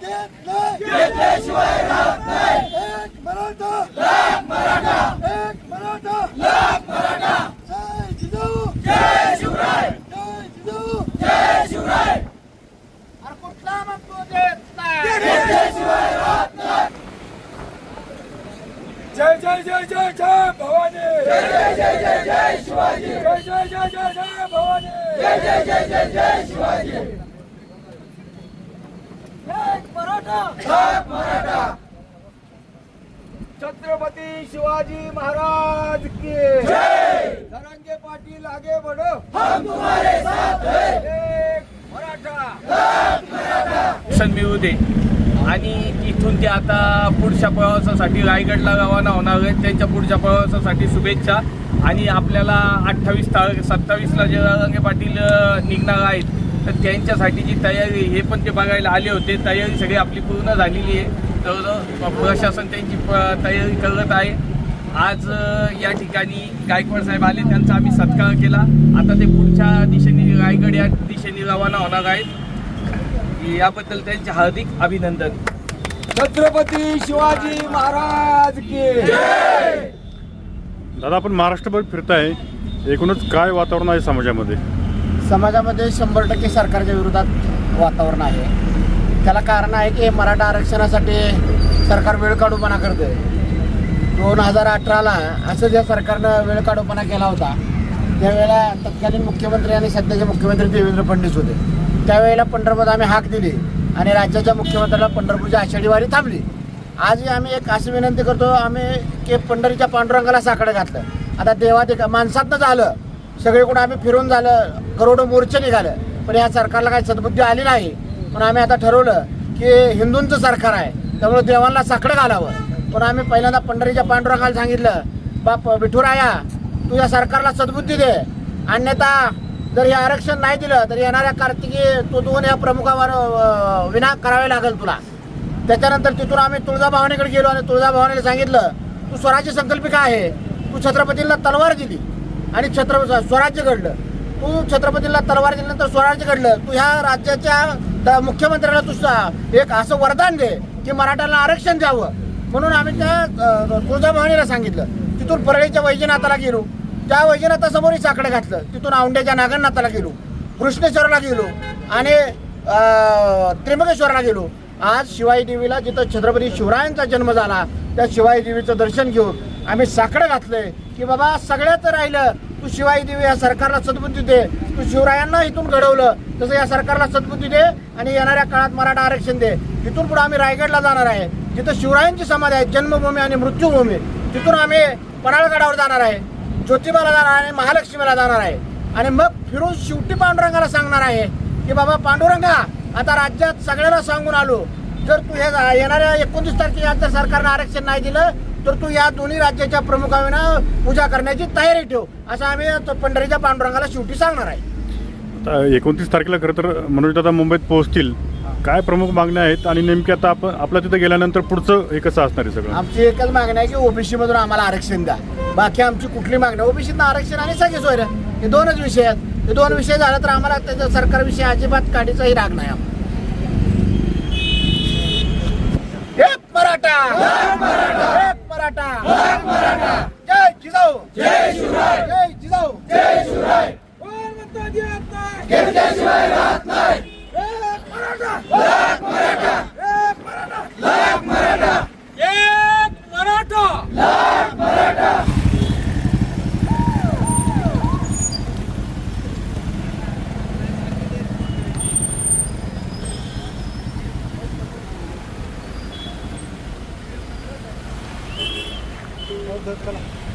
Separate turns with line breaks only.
घेत नाही घेतल्याशिवाय राहत नाही एक मराठा लाख मराठा एक मराठा लाख मराठा जय जिजाऊ जय शिवराय जय जिजाऊ जय शिवराय
अरे कुठला मग तू देत नाही
घेतल्याशिवाय राहत नाही
जय जय जय जय जय भवानी
जय जय जय जय जय शिवाजी
जय जय जय जय जय भवानी
जय जय जय जय जय शिवाजी
एक मराठा.
छत्रपती शिवाजी महाराज की.
जय.
धरंगे पाटील आगे बढो.
हम तुम्हारे साथ हैं.
एक मराठा.
ऑप्शन मिळू दे. आणि इथून ते आता पुढच्या प्रवासासाठी रायगडला रवाना होणार आहेत. त्यांच्या पुढच्या प्रवासासाठी शुभेच्छा. आणि आपल्याला अठ्ठावीस तारीख सत्तावीसला जे रंगे पाटील निघणार आहेत. तर त्यांच्यासाठीची तयारी हे पण ते बघायला आले होते. तयारी सगळी आपली पूर्ण झालेली आहे. तर प्रशासन त्यांची प- तयारी करत आहे. आज या ठिकाणी गायकवाड साहेब आले त्यांचा आम्ही सत्कार केला. आता ते पुढच्या दिशेने रायगड या दिशेने रवाना होणार आहेत. याबद्दल त्यांचे हार्दिक अभिनंदन.
छत्रपती शिवाजी महाराज की
दादा आपण महाराष्ट्रभर फिरताय. एकूणच काय वातावरण आहे समाजामध्ये?
समाजामध्ये शंभर टक्के सरकारच्या विरोधात वातावरण आहे. त्याला कारण आहे की मराठा आरक्षणासाठी सरकार वेळ काढूपणा करते दोन हजार अठराला असं ज्या सरकारनं वेळ काढूपणा केला होता त्यावेळेला तत्कालीन मुख्यमंत्री आणि सध्याचे मुख्यमंत्री देवेंद्र फडणवीस होते. त्यावेळेला पंढरपूर आम्ही हाक दिली आणि राज्याच्या मुख्यमंत्र्याला पंढरपूरची आषाढी वारी थांबली. आजही आम्ही एक अशी विनंती करतो आम्ही की पंढरीच्या पांडुरंगाला साकडं घातलं. आता देवात एक माणसातनं झालं सगळीकडून आम्ही फिरून झालं करोडो मोर्चे निघालं. पण या सरकारला काही सद्बुद्धी आली नाही. पण आम्ही आता ठरवलं की हिंदूंचं सरकार आहे. त्यामुळे देवांना साकडं घालावं. पण आम्ही पहिल्यांदा पंढरीच्या पांडुरंगाला सांगितलं बाप विठुराया तू या सरकारला सद्बुद्धी दे. अन्यथा जर हे आरक्षण नाही दिलं तर येणाऱ्या कार्तिकी तू दोन या प्रमुखावर विना करावे लागेल तुला. त्याच्यानंतर तिथून आम्ही तुळजाभवानीकडे गेलो आणि तुळजाभवानीला सांगितलं तू स्वराज्य संकल्पिका आहे. तू छत्रपतींना तलवार दिली. आणि छत्र स्वराज्य घडलं. तू छत्रपतीला तलवार दिल्यानंतर स्वराज्य घडलं. तू ह्या राज्याच्या द- मुख्यमंत्र्याला तू एक असं वरदान दे की मराठ्याला आरक्षण द्यावं. म्हणून आम्ही त्या तुळजाभवानीला सांगितलं. तिथून परळीच्या वैजनाथाला गेलो. त्या वैजनाथासमोरही साकडं घातलं. तिथून औंड्याच्या नागनाथाला गेलो. कृष्णेश्वरला गेलो. आणि अ, त्र्यंबकेश्वरला गेलो. आज शिवाई देवीला जिथं छत्रपती शिवरायांचा जन्म झाला त्या शिवाई देवीचं दर्शन घेऊन आम्ही साकडं घातलंय की बाबा सगळ्यात राहिलं. तू शिवाई देवी या सरकारला सद्बुद्धी दे. तू शिवरायांना इथून घडवलं. तसं या सरकारला सद्बुद्धी दे आणि येणाऱ्या काळात मराठा आरक्षण दे. तिथून पुढे आम्ही रायगडला जाणार आहे. जिथं शिवरायांची समाधी आहे जन्मभूमी आणि मृत्यूभूमी. तिथून आम्ही पराळगडावर जाणार आहे ज्योतिबाला जाणार आहे महालक्ष्मीला जाणार आहे. आणि मग फिरून शेवटी पांडुरंगाला सांगणार आहे की बाबा पांडुरंगा आता राज्यात सगळ्याला सांगून आलो. जर तू हे येणाऱ्या एकोणतीस तारखेला जर सरकारनं आरक्षण नाही दिलं तर तू या दोन्ही राज्याच्या प्रमुखांना पूजा करण्याची तयारी ठेव. असं आम्ही तो पंढरीच्या पांडुरंगाला शेवटी सांगणार आहे.
आता एकोणतीस तारखेला खरं तर मनोज दादा मुंबईत पोहोचतील. काय प्रमुख मागण्या आहेत आणि नेमकी आता आपण आपल्या तिथे गेल्यानंतर पुढचं हे कसं असणार आहे सगळं?
आमची एकच मागणी आहे की ओबीसी मधून आम्हाला आरक्षण द्या. बाकी आमची कुठली मागणी ओबीसीतनं आरक्षण आणि सगळे सोयरे. हे दोनच विषय आहेत. हे दोन विषय झाले तर आम्हाला त्याच्या सरकारविषयी अजिबात काडीचाही राग नाही आम्हाला. एक मराठा! एक मराठा। जय जिजाऊ।
जय शिवराय।
जय जिजाऊ।
जय शिवराय। घेतल्याशिवाय राहत नाही ¿Qué
es